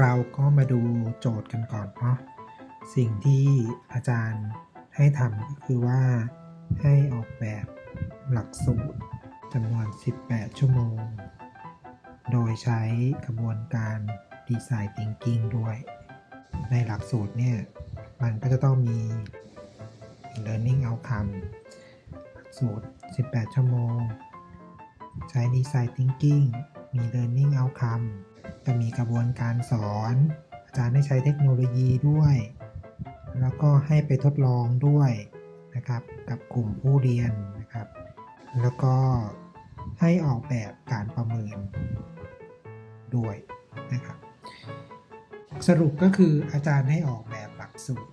เราก็มาดูโจทย์กันก่อนเนาะสิ่งที่อาจารย์ให้ทำก็คือว่าให้ออกแบบหลักสูตรจำนวน 18 ชั่วโมง โดยใช้กระบวนการ Design Thinking ด้วย ในหลักสูตรเนี่ย มันก็จะต้องมี Learning Outcome หลักสูตร 18 ชั่วโมง ใช้ Design Thinking มี Learning Outcome จะมีกระบวนการสอน อาจารย์ให้ใช้เทคโนโลยีด้วย แล้วก็ให้ไปทดลองด้วยนะครับกับกลุ่มผู้เรียนนะครับ แล้วก็ให้ออกแบบการประเมินด้วยนะครับ สรุปก็คืออาจารย์ให้ออกแบบหลักสูตร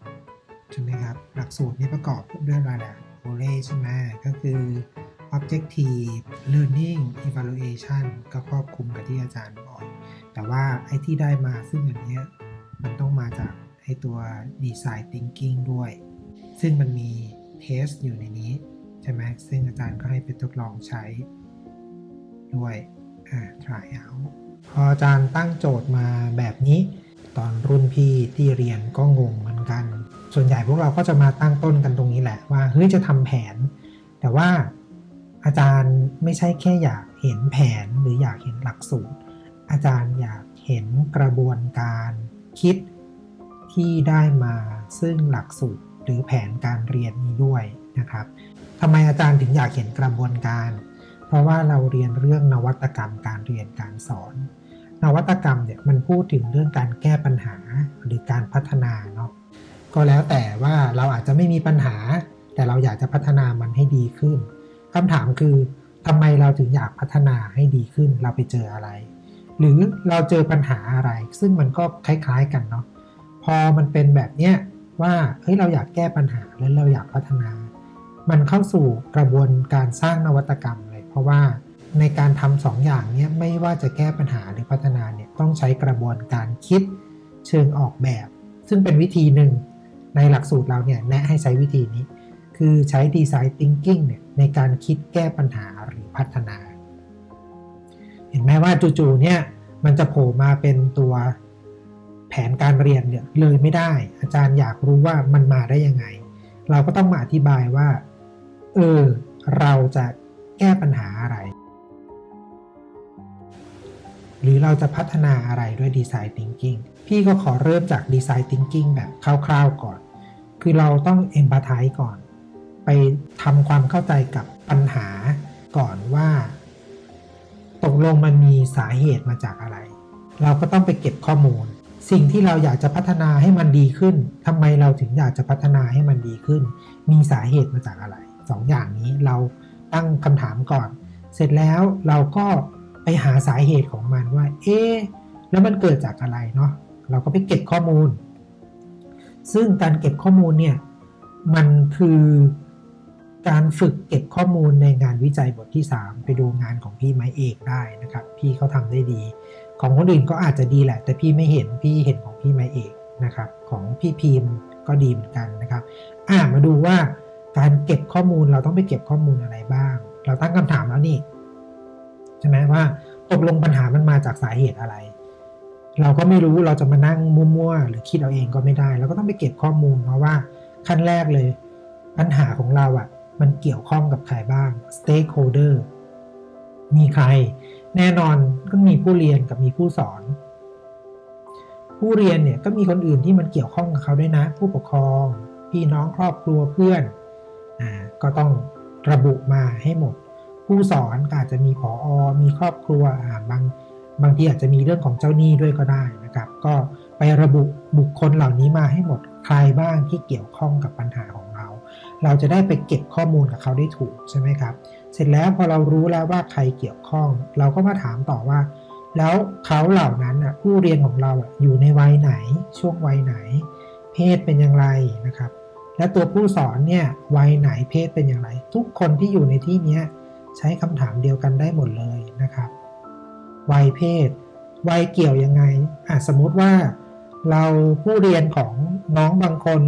ใช่ไหมครับหลักสูตรนี้ประกอบด้วยอะไรนะโอเล่ใช่ไหมก็คือ objective learning evaluation ก็ครอบคลุมกับที่อาจารย์ แต่ว่าไอ้ที่ได้มาซึ่งอันเนี้ยมันต้องมาจากไอ้ตัว design thinking ด้วย ซึ่งมันมีเทสอยู่ในนี้ ใช่ไหมซึ่งอาจารย์ก็ให้ไปทดลองใช้ด้วยอ่า try out พออาจารย์ตั้งโจทย์มาแบบนี้ ตอนรุ่นพี่ที่เรียนก็งงเหมือนกัน ส่วนใหญ่พวกเราก็จะมาตั้งต้นกันตรงนี้แหละว่าเฮ้ยจะทำแผน แต่ว่าอาจารย์ไม่ใช่แค่อยากเห็นแผนหรืออยากเห็นหลักสูตร อาจารย์อยากเห็นกระบวนการคิดที่ได้มาซึ่งหลักสูตรหรือแผนการเรียนนี้ด้วยนะครับทำไมอาจารย์ถึงอยากเห็นกระบวนการ เพราะว่าเราเรียนเรื่องนวัตกรรมการเรียนการสอน นวัตกรรมเนี่ยมันพูดถึงเรื่องการแก้ปัญหาหรือการพัฒนาเนาะก็แล้วแต่ว่าเราอาจจะไม่มีปัญหา แต่เราอยากจะพัฒนามันให้ดีขึ้นคำถามคือทำไมเราถึงอยากพัฒนาให้ดีขึ้นเราไปเจออะไร หรือเราเจอปัญหาอะไร ซึ่งมันก็คล้าย ๆกันเนาะพอมันเป็นแบบเนี้ยว่าเฮ้ยเราอยากแก้ปัญหาแล้วเราอยากพัฒนา มันเข้าสู่กระบวนการสร้างนวัตกรรมเลย เพราะว่าในการทำสองอย่างเนี้ยไม่ว่าจะแก้ปัญหาหรือพัฒนาเนี่ยต้องใช้กระบวนการคิดเชิงออกแบบ ซึ่งเป็นวิธีหนึ่งในหลักสูตรเราเนี่ยแนะให้ใช้วิธีนี้ คือใช้ Design Thinking เนี่ยในการคิดแก้ปัญหาหรือพัฒนา เห็นไหมว่าจู่ๆเนี่ย มันจะโผล่มาเป็นตัวแผนการเรียนเนี่ยเลยไม่ได้ อาจารย์อยากรู้ว่ามันมาได้ยังไง เราก็ต้องมาอธิบายว่าเออเราจะแก้ปัญหาอะไร หรือเราจะพัฒนาอะไรด้วย Design Thinking พี่ก็ขอเริ่มจาก Design Thinking แบบคร่าวๆก่อน คือเราต้อง Empathize ก่อน ไปทำความเข้าใจกับปัญหาก่อนว่า ตกลงมันมีสาเหตุมาจากอะไร เราก็ต้องไปเก็บข้อมูล สิ่งที่เราอยากจะพัฒนาให้มันดีขึ้นทำไมเราถึงอยากจะพัฒนาให้มันดีขึ้น มีสาเหตุมาจากอะไรสองอย่างนี้เราตั้งคำถามก่อน เสร็จแล้วเราก็ไปหาสาเหตุของมันว่า เอ๊แล้วมันเกิดจากอะไรเนาะเราก็ไปเก็บข้อมูล ซึ่งการเก็บข้อมูลเนี่ยมันคือ การฝึกเก็บข้อมูลในงานวิจัยบทที่ 3 ไปดูงานของพี่ไม้เอกได้นะครับ พี่เขาทำได้ดี ของคนอื่นก็อาจจะดีแหละ แต่พี่ไม่เห็นพี่เห็นของพี่ไม้เอกนะครับ ของพี่พิมพ์ก็ดีเหมือนกันนะครับ อ่ามาดูว่าการเก็บข้อมูลเราต้องไปเก็บข้อมูลอะไรบ้าง เราตั้งคำถามแล้วนี่ใช่ไหมว่าตกลงปัญหามันมาจากสาเหตุอะไร เราก็ไม่รู้เราจะมานั่งมั่วๆหรือคิดเอาเองก็ไม่ได้ เราก็ต้องไปเก็บข้อมูลเพราะว่าขั้นแรกเลย ปัญหาของเราอะ่ะ มันเกี่ยวข้องกับใครบ้าง stakeholder มีใคร แน่นอนก็มีผู้เรียนกับมีผู้สอน ผู้เรียนเนี่ยก็มีคนอื่นที่มันเกี่ยวข้องกับเขาด้วยนะ ผู้ปกครอง พี่น้องครอบครัวเพื่อนอ่าก็ต้องระบุมาให้หมด ผู้สอนก็อาจจะมีผออมีครอบครัวอ่าบางบางทีอาจจะมีเรื่องของเจ้าหนี้ด้วยก็ได้นะครับ ก็ไประบุบุคคลเหล่านี้มาให้หมดใครบ้างที่เกี่ยวข้องกับปัญหาของ เราจะได้ไปเก็บข้อมูลกับเขาได้ถูกใช่ไหมครับ เสร็จแล้วพอเรารู้แล้วว่าใครเกี่ยวข้อง เราก็มาถามต่อว่า แล้วเขาเหล่านั้นอะผู้เรียนของเราอะอยู่ในวัยไหน ช่วงวัยไหน เพศเป็นอย่างไรนะครับ และตัวผู้สอนเนี่ยวัยไหนเพศเป็นอย่างไร ทุกคนที่อยู่ในที่นี้ใช้คำถามเดียวกันได้หมดเลยนะครับ วัยเพศ วัยเกี่ยวยังไงอะสมมติว่า เราผู้เรียนของน้องบางคน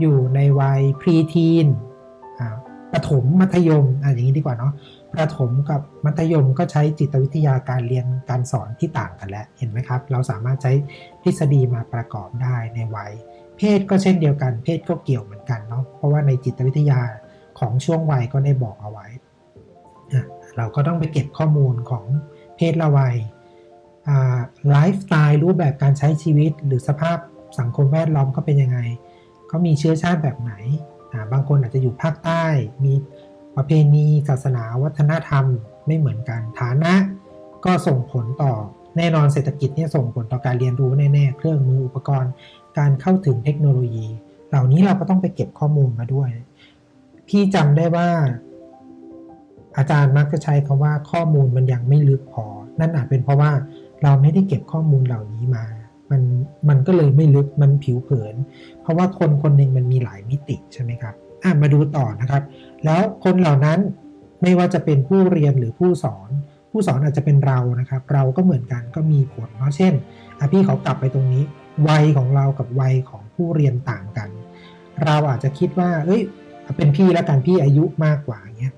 อยู่ในวัยพรีทีนประถมมัธยมอะอย่างนี้ดีกว่าเนาะประถมกับมัธยมก็ใช้จิตวิทยาการเรียนการสอนที่ต่างกันแล้วเห็นไหมครับ เราสามารถใช้ทฤษฎีมาประกอบได้ในวัย เพศก็เช่นเดียวกัน เพศก็เกี่ยวเหมือนกันเนาะเพราะว่าในจิตวิทยาของช่วงวัยก็ได้บอกเอาไว้ เราก็ต้องไปเก็บข้อมูลของเพศละวัยไลฟ์สไตล์รูปแบบการใช้ชีวิต หรือสภาพสังคมแวดล้อมก็เป็นยังไง เขามีเชื้อชาติแบบไหน บางคนอาจจะอยู่ภาคใต้ มีประเพณีศาสนาวัฒนธรรมไม่เหมือนกันฐานะ ก็ส่งผลต่อแน่นอนเศรษฐกิจเนี่ยส่งผลต่อการเรียนรู้แน่ๆ เครื่องมืออุปกรณ์ การเข้าถึงเทคโนโลยี เหล่านี้เราก็ต้องไปเก็บข้อมูลมาด้วย พี่จำได้ว่า อาจารย์มักจะใช้คำว่าข้อมูลมันยังไม่ลึกพอ นั่นอาจเป็นเพราะว่าเราไม่ได้เก็บข้อมูลเหล่านี้มา มันมันก็เลยไม่ลึกมันผิวเผิน เพราะว่าคนคนหนึ่งมันมีหลายมิติใช่ไหมครับอะมาดูต่อนะครับ แล้วคนเหล่านั้นไม่ว่าจะเป็นผู้เรียนหรือผู้สอน ผู้สอนอาจจะเป็นเรานะครับ เราก็เหมือนกันก็มีผลเนาะเช่นอะพี่เขากลับไปตรงนี้ วัยของเรากับวัยของผู้เรียนต่างกัน เราอาจจะคิดว่า เอ้ย เป็นพี่แล้วกันพี่อายุมากกว่าเงี้ย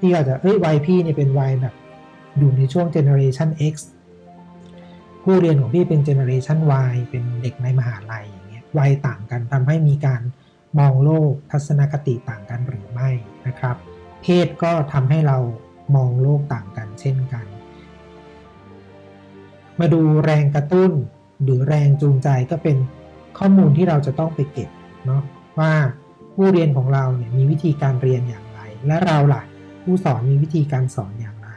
พี่อาจจะเอ้ยวัยพี่เนี่ยเป็นวัยแบบอยู่ในช่วง generation X ผู้เรียนของพี่เป็น generation Y เป็นเด็กในมหาลัยอย่างเงี้ยวัยต่างกันทำให้มีการมองโลกทัศนคติต่างกันหรือไม่นะครับ เพศก็ทำให้เรามองโลกต่างกันเช่นกัน มาดูแรงกระตุ้นหรือแรงจูงใจก็เป็นข้อมูลที่เราจะต้องไปเก็บเนาะว่าผู้เรียนของเราเนี่ยมีวิธีการเรียนอย่างไร และเราล่ะผู้สอนมีวิธีการสอนอย่างไร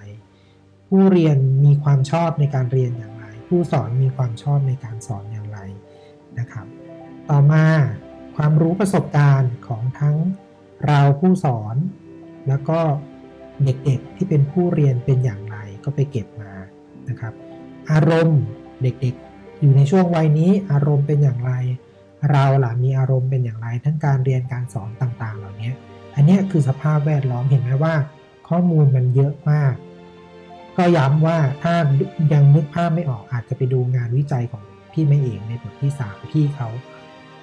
ผู้เรียนมีความชอบในการเรียนอย่าง ผู้สอนมีความชอบในการสอนอย่างไรนะครับ ต่อมาความรู้ประสบการณ์ของทั้งเราผู้สอน แล้วก็เด็กๆที่เป็นผู้เรียนเป็นอย่างไรก็ไปเก็บมานะครับ อารมณ์เด็กๆ อยู่ในช่วงวัยนี้อารมณ์เป็นอย่างไร เราล่ะมีอารมณ์เป็นอย่างไร ทั้งการเรียนการสอนต่างๆ เหล่านี้อันนี้คือสภาพแวดล้อมเห็นไหมว่า ข้อมูลมันเยอะมาก ก็ย้ำว่าถ้ายังนึกภาพไม่ออกอาจจะไปดูงานวิจัยของพี่ไม่เองในบทที่ 3 พี่เขา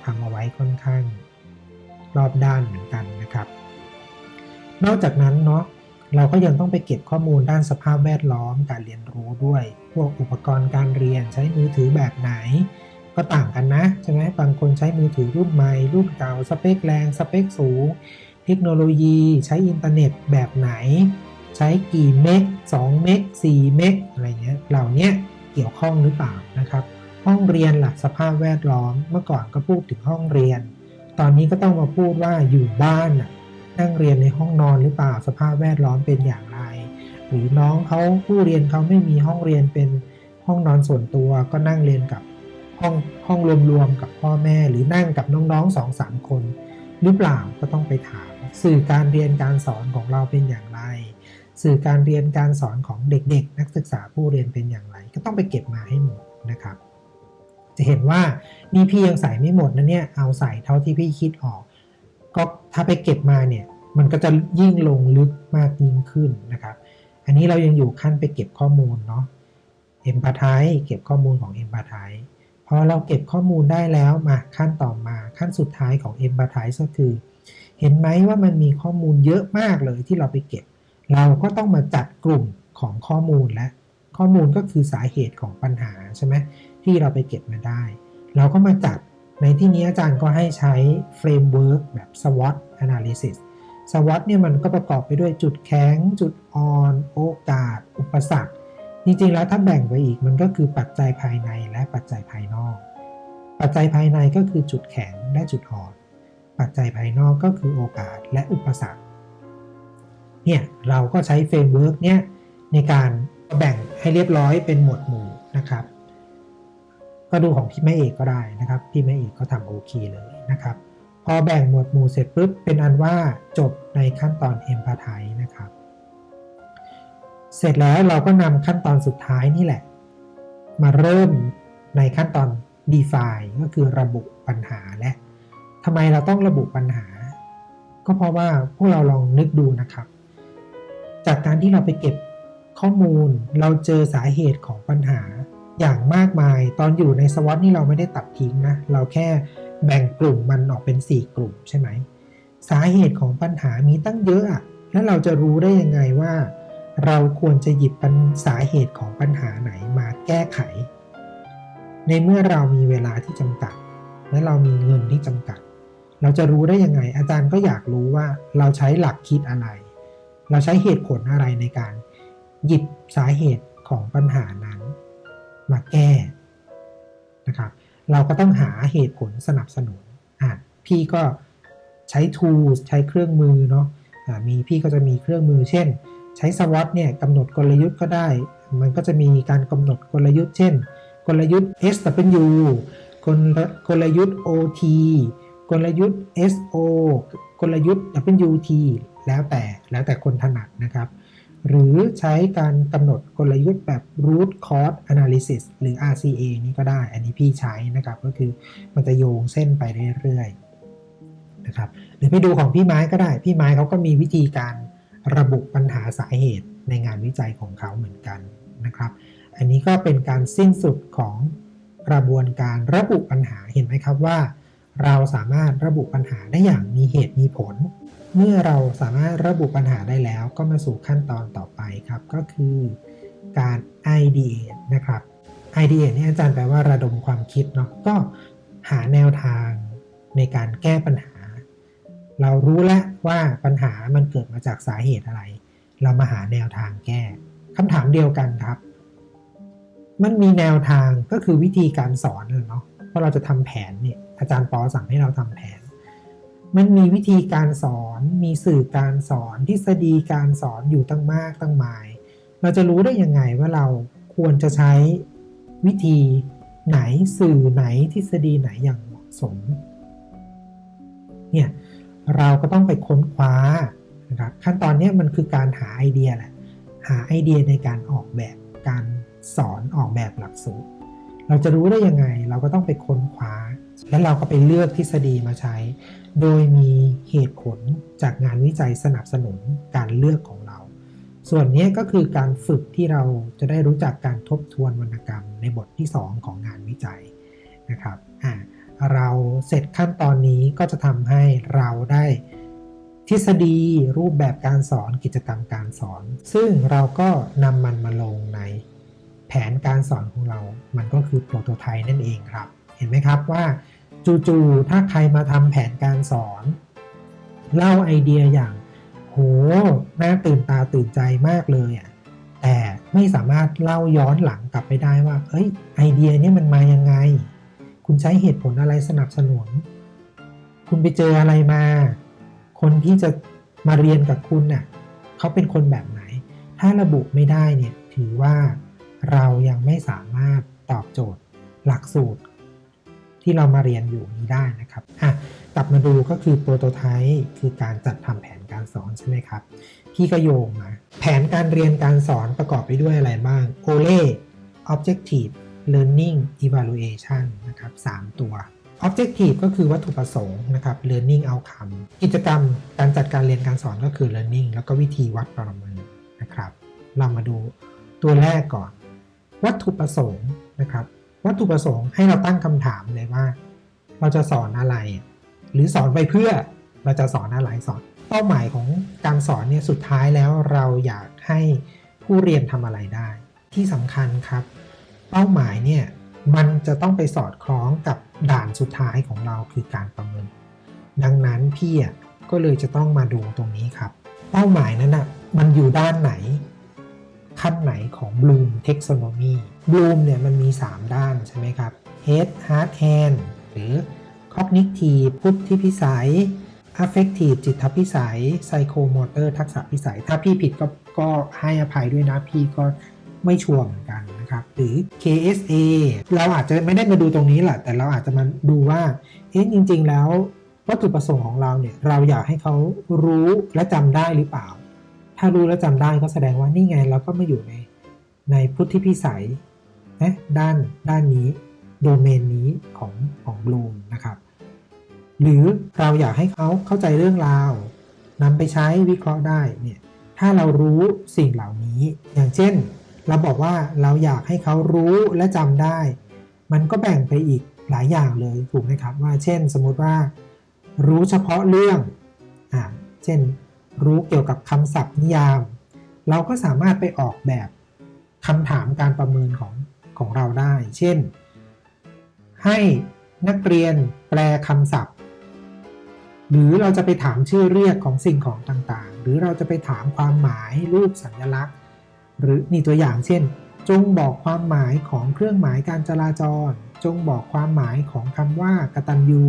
ทำเอาไว้ค่อนข้างรอบด้านเหมือนกันนะครับ นอกจากนั้นเนาะเราก็ยังต้องไปเก็บข้อมูลด้านสภาพแวดล้อมการเรียนรู้ด้วย พวกอุปกรณ์การเรียนใช้มือถือแบบไหน ก็ต่างกันนะใช่ไหมบางคนใช้มือถือรุ่นใหม่รุ่นเก่าสเปคแรงสเปคสูง เทคโนโลยีใช้อินเทอร์เน็ตแบบไหน ใช้กี่เมก2เมก4เมกอะไรเงี้ยเหล่านี้เกี่ยวข้องหรือเปล่านะครับ ห้องเรียนหลักสภาพแวดล้อมเมื่อก่อนก็พูดถึงห้องเรียน ตอนนี้ก็ต้องมาพูดว่าอยู่บ้านน่ะนั่งเรียนในห้องนอนหรือเปล่าสภาพแวดล้อมเป็นอย่างไร หรือน้องเขาผู้เรียนเขาไม่มีห้องเรียนเป็นห้องนอนส่วนตัวก็นั่งเรียนกับห้องห้องรวมๆกับพ่อแม่ หรือนั่งกับน้องๆสองสามคน หรือเปล่าก็ต้องไปถาม สื่อการเรียนการสอนของเราเป็นอย่างไร สื่อการเรียนการสอนของเด็กๆ นักศึกษาผู้เรียนเป็นอย่างไร ก็ต้องไปเก็บมาให้หมดนะครับ จะเห็นว่านี่พี่ยังใส่ไม่หมดนะเนี่ยเอาใส่เท่าที่พี่คิดออก ก็ถ้าไปเก็บมาเนี่ยมันก็จะยิ่งลงลึกมากยิ่งขึ้นนะครับ อันนี้เรายังอยู่ขั้นไปเก็บข้อมูลเนาะเอ็มพาไทเก็บข้อมูลของเอ็มพาไทพอเราเก็บข้อมูลได้แล้วมาขั้นต่อมาขั้นสุดท้ายของเอ็มพาไทก็คือ เห็นไหมว่ามันมีข้อมูลเยอะมากเลยที่เราไปเก็บ เราก็ต้องมาจัดกลุ่มของข้อมูลและข้อมูลก็คือสาเหตุของปัญหาใช่ไหมที่เราไปเก็บมาได้ เราก็มาจัดในที่นี้อาจารย์ก็ให้ใช้เฟรมเวิร์กแบบ SWOT analysis SWOT เนี่ยมันก็ประกอบไปด้วยจุดแข็ง จุดอ่อน โอกาส อุปสรรค จริงๆแล้วถ้าแบ่งไปอีกมันก็คือปัจจัยภายในและปัจจัยภายนอก ปัจจัยภายในก็คือจุดแข็งและจุดอ่อน ปัจจัยภายนอกก็คือโอกาสและอุปสรรค เนี่ยเราก็ใช้เฟรมเวิร์กเนี่ยในการแบ่งให้เรียบร้อยเป็นหมวดหมู่นะครับ ก็ดูของพี่แม่เอกก็ได้นะครับ พี่แม่เอกก็ทำโอเคเลยนะครับ พอแบ่งหมวดหมู่เสร็จปุ๊บเป็นอันว่าจบในขั้นตอน e m p a t h i นะครับ เสร็จแล้วเราก็นำขั้นตอนสุดท้ายนี่แหละ มาเริ่มในขั้นตอน define ก็คือระบุปัญหาและทำไมเราต้องระบุปัญหา ก็เพราะว่าพวกเราลองนึกดูนะครับ จากการที่เราไปเก็บข้อมูล เราเจอสาเหตุของปัญหาอย่างมากมาย ตอนอยู่ในสวอตนี่เราไม่ได้ตัดทิ้งนะ เราแค่แบ่งกลุ่มมันออกเป็น 4 กลุ่มใช่ไหม สาเหตุของปัญหามีตั้งเยอะอะแล้วเราจะรู้ได้ยังไงว่า เราควรจะหยิบปัญสาเหตุของปัญหาไหนมาแก้ไข ในเมื่อเรามีเวลาที่จำกัด และเรามีเงินที่จำกัด เราจะรู้ได้ยังไง อาจารย์ก็อยากรู้ว่าเราใช้หลักคิดอะไร เราใช้เหตุผลอะไรในการหยิบสาเหตุของปัญหานั้นมาแก้นะครับเราก็ต้องหาเหตุผลสนับสนุนอะพี่ก็ใช้ tools ใช้เครื่องมือเนาะะมีพี่ก็จะมีเครื่องมือ เช่น ใช้ SWOT เนี่ยกำหนดกลยุทธ์ก็ได้ มันก็จะมีการกำหนดกลยุทธ์ เช่น กลยุทธ์ SW กลกลยุทธ์ OT กลยุทธ์ SO กลยุทธ์ WT แล้วแต่แล้วแต่คนถนัดนะครับ หรือใช้การกำหนดกลยุทธ์แบบ root cause analysis หรือ RCA นี่ก็ได้ อันนี้พี่ใช้นะครับ ก็คือมันจะโยงเส้นไปเรื่อยๆนะครับหรือไปดูของพี่ไม้ก็ได้ พี่ไม้เขาก็มีวิธีการระบุปัญหาสาเหตุในงานวิจัยของเขาเหมือนกันนะครับ อันนี้ก็เป็นการสิ้นสุดของกระบวนการระบุปัญหาเห็นไหมครับว่า เราสามารถระบุปัญหาได้อย่างมีเหตุมีผล เมื่อเราสามารถระบุปัญหาได้แล้วก็มาสู่ขั้นตอนต่อไปครับ ก็คือการ ideate นะครับ ideate นี่อาจารย์แปลว่าระดมความคิดเนาะก็หาแนวทางในการแก้ปัญหา เรารู้แล้วว่าปัญหามันเกิดมาจากสาเหตุอะไร เรามาหาแนวทางแก้คำถามเดียวกันครับ มันมีแนวทางก็คือวิธีการสอนเนาะ เพราะเราจะทำแผนเนี่ยอาจารย์ปอสั่งให้เราทำแผน มันมีวิธีการสอนมีสื่อการสอนทฤษฎีการสอนอยู่ตั้งมากตั้งหมาย เราจะรู้ได้ยังไงว่าเราควรจะใช้วิธีไหนสื่อไหนทฤษฎีไหนอย่างเหมาะสมเนี่ยเราก็ต้องไปค้นคว้านะครับขั้นตอนนี้มันคือการหาไอเดียแหละหาไอเดียในการออกแบบการสอนออกแบบหลักสูตร เราจะรู้ได้ยังไง เราก็ต้องไปค้นคว้า แล้วเราก็ไปเลือกทฤษฎีมาใช้ โดยมีเหตุผลจากงานวิจัยสนับสนุนการเลือกของเรา ส่วนนี้ก็คือการฝึกที่เราจะได้รู้จักการทบทวนวรรณกรรมในบทที่ 2 ของงานวิจัยนะครับอ่าเราเสร็จขั้นตอนนี้ก็จะทำให้เราได้ทฤษฎีรูปแบบการสอนกิจกรรมการสอน ซึ่งเราก็นำมันมาลงใน แผนการสอนของเรา มันก็คือโปรโตไทป์นั่นเองครับ เห็นไหมครับว่าจู่ๆถ้าใครมาทำแผนการสอน เล่าไอเดียอย่าง โห น่าตื่นตาตื่นใจมากเลยอะ แต่ไม่สามารถเล่าย้อนหลังกลับไปได้ว่า เอ้ย ไอเดียนี้มันมายังไง คุณใช้เหตุผลอะไรสนับสนุน คุณไปเจออะไรมา คนที่จะมาเรียนกับคุณน่ะ เขาเป็นคนแบบไหน ถ้าระบุไม่ได้เนี่ย ถือว่า เรายังไม่สามารถตอบโจทย์หลักสูตร ที่เรามาเรียนอยู่นี้ได้นะครับอะกลับมาดูก็คือโปรโตไทป์คือการจัดทำแผนการสอนใช่ไหมครับ พี่ก็โยงมาแผนการเรียนการสอนประกอบไปด้วยอะไรบ้าง OLE Objective Learning Evaluation นะครับ 3 ตัว Objective ก็คือวัตถุประสงค์นะครับ Learning Outcome กิจกรรมการจัดการเรียนการสอนก็คือ Learning แล้วก็วิธีวัดประเมินนะครับ เรามาดูตัวแรกก่อน วัตถุประสงค์นะครับ วัตถุประสงค์ให้เราตั้งคำถามเลยว่า เราจะสอนอะไร หรือสอนไปเพื่อเราจะสอนอะไรสอนเป้าหมายของการสอนเนี่ยสุดท้ายแล้วเราอยากให้ผู้เรียนทำอะไรได้ ที่สำคัญครับ เป้าหมายเนี่ยมันจะต้องไปสอดคล้องกับด่านสุดท้ายของเราคือการประเมิน ดังนั้นพี่อะก็เลยจะต้องมาดูตรงนี้ครับ เป้าหมายนั้นอะมันอยู่ด้านไหน ขั้นไหนของ Bloom Taxonomy Bloom เนี่ยมันมี 3 ด้านใช่ไหมครับ Head Heart Hand หรือ Cognitive พุทธิพิสัย Affective จิตพิสัย Psychomotor ทักษะพิสัย ถ้าพี่ผิดก็ก็ให้อภัยด้วยนะพี่ก็ไม่ชัวร์เหมือนกันนะครับ หรือ KSA เราอาจจะไม่ได้มาดูตรงนี้แหละ แต่เราอาจจะมาดูว่า เอ๊ะจริง ๆ แล้ววัตถุประสงค์ของเราเนี่ย เราอยากให้เขารู้และจำได้หรือเปล่า ถ้ารู้และจำได้ก็แสดงว่านี่ไงเราก็มาอยู่ในในพุทธิพิสัยนะด้านด้านนี้โดเมนนี้ของของบลูมนะครับ หรือเราอยากให้เขาเข้าใจเรื่องราวนำไปใช้วิเคราะห์ได้เนี่ยถ้าเรารู้สิ่งเหล่านี้ อย่างเช่น เราบอกว่าเราอยากให้เขารู้และจำได้ มันก็แบ่งไปอีกหลายอย่างเลยถูกไหมครับว่า เช่น สมมุติว่า รู้เฉพาะเรื่องอ่าเช่น รู้เกี่ยวกับคำศัพท์นิยาม เราก็สามารถไปออกแบบคำถามการประเมินของของเราได้ เช่น ให้นักเรียนแปลคำศัพท์ หรือเราจะไปถามชื่อเรียกของสิ่งของต่างๆ หรือเราจะไปถามความหมายรูปสัญลักษณ์ หรือนี่ตัวอย่างเช่น จงบอกความหมายของเครื่องหมายการจราจร จงบอกความหมายของคำว่ากตัญญู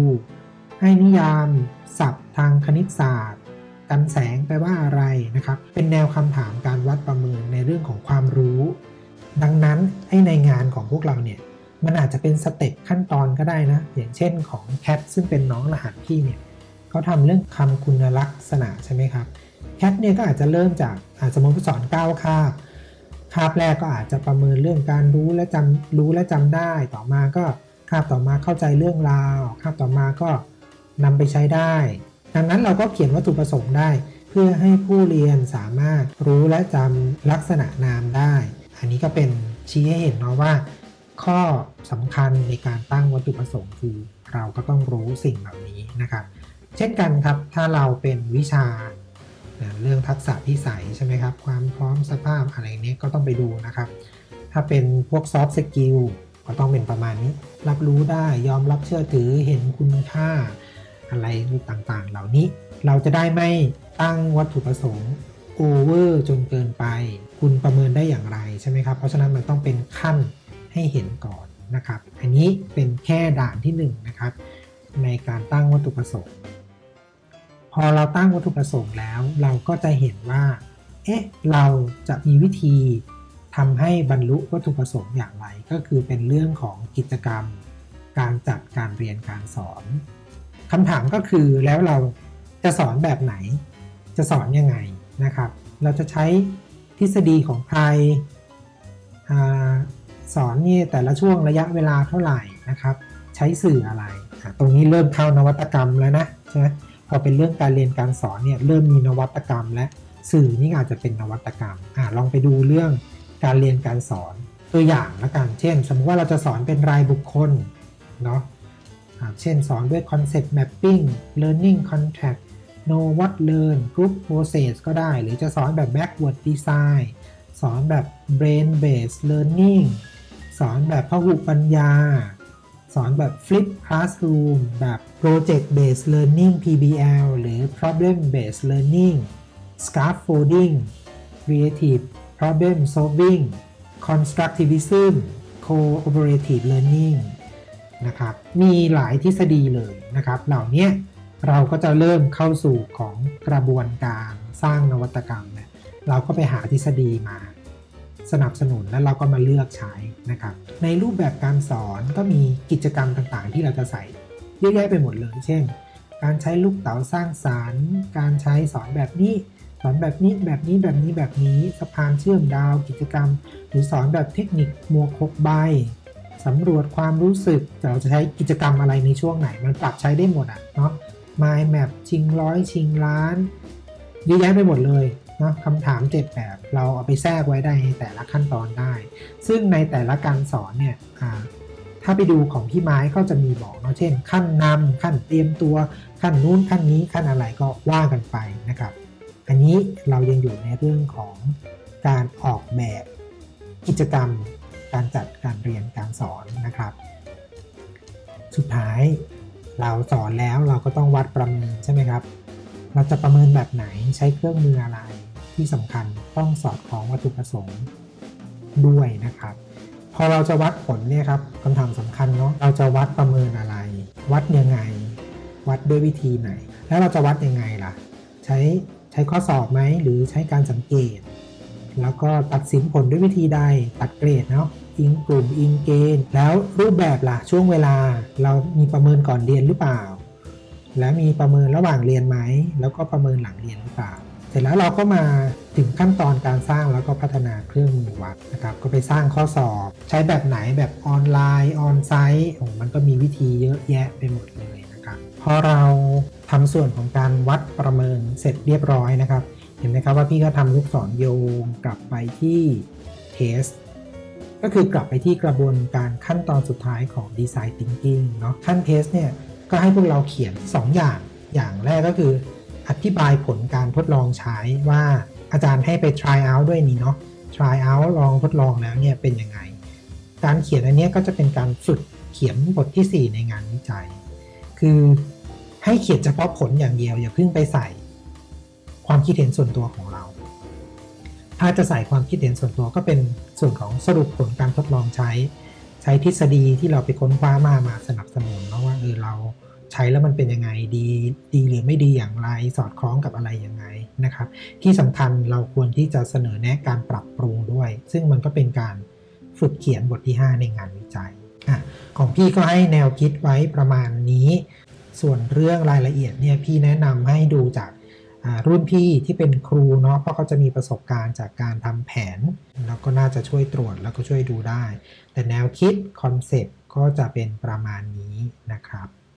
ให้นิยาม ศัพท์ทางคณิตศาสตร์ กันแสงแปลว่าอะไรนะครับ เป็นแนวคำถามการวัดประเมินในเรื่องของความรู้ ดังนั้นให้ในงานของพวกเราเนี่ยมันอาจจะเป็นสเต็ปขั้นตอนก็ได้นะ อย่างเช่นของแคทซึ่งเป็นน้องรหัสพี่เนี่ยเขาทำเรื่องคำคุณลักษณะใช่ไหมครับแคทเนี่ยก็อาจจะเริ่มจากอาสมมติสอน9คาบคาบแรกก็อาจจะประเมินเรื่องการรู้และจำรู้และจำได้ ต่อมาก็คาบต่อมาเข้าใจเรื่องราว คาบต่อมาก็นำไปใช้ได้ ดังนั้นเราก็เขียนวัตถุประสงค์ได้ เพื่อให้ผู้เรียนสามารถรู้และจำลักษณะนามได้ อันนี้ก็เป็นชี้ให้เห็นเนาะว่า ข้อสำคัญในการตั้งวัตถุประสงค์คือ เราก็ต้องรู้สิ่งเหล่านี้นะครับ เช่นกันครับถ้าเราเป็นวิชาเรื่องทักษะพิสัยใช่ไหมครับ ความพร้อมสภาพอะไรนี้ก็ต้องไปดูนะครับ ถ้าเป็นพวกซอฟต์สกิลก็ต้องเป็นประมาณนี้ รับรู้ได้ยอมรับเชื่อถือเห็นคุณค่า อะไรต่างๆ เหล่านี้ เราจะได้ไม่ตั้งวัตถุประสงค์โอเวอร์จนเกินไป คุณประเมินได้อย่างไรใช่ไหมครับ เพราะฉะนั้นมันต้องเป็นขั้นให้เห็นก่อนนะครับ อันนี้เป็นแค่ด่านที่1นงนะครับในการตั้งวัตถุประสงค์ พอเราตั้งวัตถุประสงค์แล้ว เราก็จะเห็นว่า เอ๊ะ เราจะมีวิธีทำให้บรรลุวัตถุประสงค์อย่างไร ก็คือเป็นเรื่องของกิจกรรม การจัดการเรียนการสอน คำถามก็คือแล้วเราจะสอนแบบไหน จะสอนยังไงนะครับ เราจะใช้ทฤษฎีของใครอสอนนี่แต่ละช่วงระยะเวลาเท่าไหร่นะครับ ใช้สื่ออะไร ตรงนี้เริ่มเข้านวัตกรรมแล้วนะใช่ไหมพอเป็นเรื่องการเรียนการสอนเนี่ยเริ่มมีนวัตกรรม และสื่อนี่อาจจะเป็นนวัตกรรมอลองไปดูเรื่องการเรียนการสอนตัวอย่างละกัน เช่น สมมติว่าเราจะสอนเป็นรายบุคคลเนาะ เช่นสอนด้วย Concept Mapping Learning Contract Know What Learn Group Process ก็ได้ หรือจะสอนแบบ Backward Design สอนแบบ Brain Based Learning สอนแบบพหุปัญญา สอนแบบ Flip Classroom แบบ Project Based Learning PBL หรือ Problem Based Learning Scaffolding Creative Problem Solving Constructivism Cooperative Learning นะครับ มีหลายทฤษฎีเลยนะครับ เหล่านี้เราก็จะเริ่มเข้าสู่ของกระบวนการสร้างนวัตกรรมเนี่ยเราก็ไปหาทฤษฎีมาสนับสนุนแล้วเราก็มาเลือกใช้นะครับ ในรูปแบบการสอนก็มีกิจกรรมต่างๆ ที่เราจะใส่เยอะแยะไปหมดเลย เช่น การใช้ลูกเต๋าสร้างสารรค์ การใช้สอนแบบนี้ สอนแบบนี้แบบนี้แบบนี้แบบนี้สะพานเชื่อมดาว กิจกรรม หรือสอนแบบเทคนิคหมวกหกใบ สำรวจความรู้สึกเราจะใช้กิจกรรมอะไรในช่วงไหน มันปรับใช้ได้หมดอะเนาะ Mind Map ชิงร้อยชิงล้านเยอะแยะไปหมดเลยเนาะคำถามเจ็ดแบบ เราเอาไปแทรกไว้ได้ในแต่ละขั้นตอนได้ ซึ่งในแต่ละการสอนเนี่ยถ้าไปดูของพี่ไม้ก็จะมีบอกเนาะเช่น ขั้นนำขั้นเตรียมตัว ขั้นนู้นขั้นนี้ขั้นอะไรก็ว่ากันไปนะครับ อันนี้เรายังอยู่ในเรื่องของการออกแบบกิจกรรม การจัดการเรียนการสอนนะครับ สุดท้ายเราสอนแล้วเราก็ต้องวัดประเมินใช่ไหมครับ เราจะประเมินแบบไหนใช้เครื่องมืออะไรที่สำคัญต้องสอดคล้องวัตถุประสงค์ด้วยนะครับ พอเราจะวัดผลเนี่ยครับคำถามสำคัญเนาะเราจะวัดประเมินอะไร วัดยังไง วัดด้วยวิธีไหน แล้วเราจะวัดยังไงล่ะ ใช้ใช้ข้อสอบไหมหรือใช้การสังเกต แล้วก็ตัดสินผลด้วยวิธีใดตัดเกรดเนาะอิงกลุ่มอิงเกณฑ์แล้วรูปแบบล่ะช่วงเวลาเรามีประเมินก่อนเรียนหรือเปล่า แล้วมีประเมินระหว่างเรียนไหมแล้วก็ประเมินหลังเรียนหรือเปล่า เสร็จแล้วเราก็มาถึงขั้นตอนการสร้างแล้วก็พัฒนาเครื่องมือวัดนะครับก็ไปสร้างข้อสอบ ใช้แบบไหนแบบออนไลน์ออนไซต์โอ้มันก็มีวิธีเยอะแยะไปหมดเลยนะครับพอเราทำส่วนของการวัดประเมินเสร็จเรียบร้อยนะครับ เห็นไหมครับว่าพี่ก็ทำลูกศรโยงกลับไปที่เทสก็คือกลับไปที่กระบวนการขั้นตอนสุดท้ายของ Design Thinking เนาะขั้นเทสเนี่ยก็ให้พวกเราเขียน 2 อย่าง อย่างแรกก็คือ อธิบายผลการทดลองใช้ว่าอาจารย์ให้ไป try out ด้วยนี่เนาะ try out ลองทดลองแล้วเนี่ยเป็นยังไง การเขียนอันนี้ก็จะเป็นการฝึกเขียนบทที่ 4 ในงานวิจัย คือให้เขียนเฉพาะผลอย่างเดียวอย่าเพิ่งไปใส่ ความคิดเห็นส่วนตัวของเรา ถ้าจะใส่ความคิดเห็นส่วนตัวก็เป็นส่วนของสรุปผลการทดลองใช้ ใช้ทฤษฎีที่เราไปค้นคว้ามามาสนับสนุนว่าเออเราใช้แล้วมันเป็นยังไงดีดีหรือไม่ดีอย่างไรสอดคล้องกับอะไรยังไงนะครับ ที่สำคัญเราควรที่จะเสนอแนะการปรับปรุงด้วย ซึ่งมันก็เป็นการฝึกเขียนบทที่ 5 ในงานวิจัยอของพี่ก็ให้แนวคิดไว้ประมาณนี้ ส่วนเรื่องรายละเอียดเนี่ยพี่แนะนำให้ดูจาก รุ่นพี่ที่เป็นครูเนาะเพราะเขาจะมีประสบการณ์จากการทำแผน แล้วก็น่าจะช่วยตรวจแล้วก็ช่วยดูได้ แต่แนวคิดคอนเซปต์ก็จะเป็นประมาณนี้นะครับ